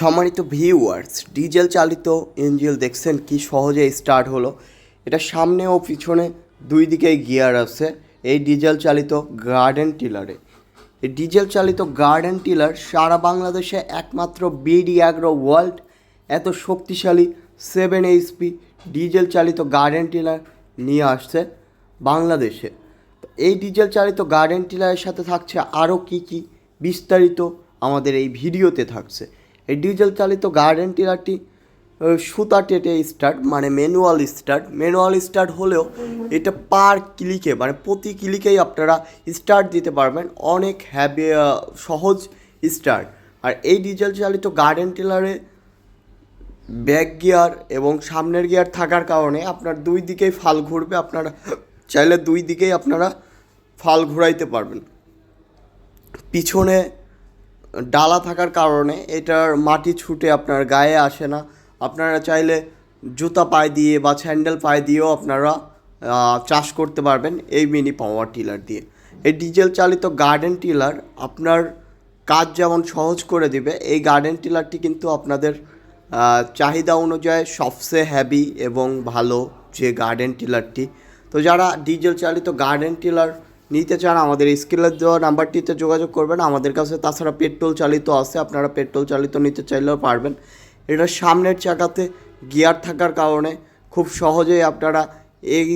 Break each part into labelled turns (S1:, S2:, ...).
S1: সম্মানিত viewers diesel চালিত ইঞ্জিল দেখছেন কি সহজে স্টার্ট হলো। এটা সামনে ও পিছনে দুই দিকেই গিয়ার আছে, এই ডিজেল চালিত গার্ডেন টিলারে এই ডিজেল চালিত গার্ডেন টিলার সারা বাংলাদেশে একমাত্র বিডি অ্যাগ্রো ওয়ার্ল্ড এত শক্তিশালী সেভেন এইচপি ডিজেল চালিত গার্ডেন টিলার নিয়ে আসছে বাংলাদেশে। এই ডিজেল চালিত গার্ডেন টিলারের সাথে থাকছে আরও কী কী বিস্তারিত আমাদের এই ভিডিওতে থাকছে। এই ডিজেল চালিত গার্ডেন টিলারটি সুতা টেটে স্টার্ট মানে ম্যানুয়াল স্টার্ট। ম্যানুয়াল স্টার্ট হলেও এটা পার ক্লিকে মানে প্রতি ক্লিকেই আপনারা স্টার্ট দিতে পারবেন। অনেক হ্যাবি সহজ স্টার্ট। আর এই ডিজেল চালিত গার্ডেন টিলারে ব্যাক গিয়ার এবং সামনের গিয়ার থাকার কারণে আপনার দুই দিকেই ফাল ঘুরবে, আপনারা চাইলে দুই দিকেই আপনারা ফাল ঘুরাইতে পারবেন। পিছনে ডালা থাকার কারণে এটার মাটি ছুটে আপনার গায়ে আসে না। আপনারা চাইলে জুতা পায়ে দিয়ে বা স্যান্ডেল পায়ে দিয়েও আপনারা চাষ করতে পারবেন এই মিনি পাওয়ার টিলার দিয়ে। এই ডিজেল চালিত গার্ডেন টিলার আপনার কাজ যেমন সহজ করে দিবে, এই গার্ডেন টিলারটি কিন্তু আপনাদের চাহিদা অনুযায়ী সবচেয়ে হ্যাভি এবং ভালো যে গার্ডেন টিলারটি তো যারা ডিজেল চালিত গার্ডেন টিলার নিতে চান, আমাদের স্ক্রিনের দেওয়া নাম্বারটিতে যোগাযোগ করবেন। আমাদের কাছে তাছাড়া পেট্রোল চালিত আছে, আপনারা পেট্রোল চালিত নিতে চাইলেও পারবেন। এটা সামনের চাকাতে গিয়ার থাকার কারণে খুব সহজেই আপনারা এই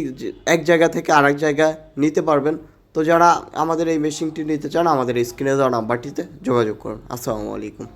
S1: এক জায়গা থেকে আরেক জায়গায় নিতে পারবেন। তো যারা আমাদের এই মেশিনটি নিতে চান, আমাদের স্ক্রিনে দেওয়া নাম্বারটিতে যোগাযোগ করুন। আসসালামু আলাইকুম।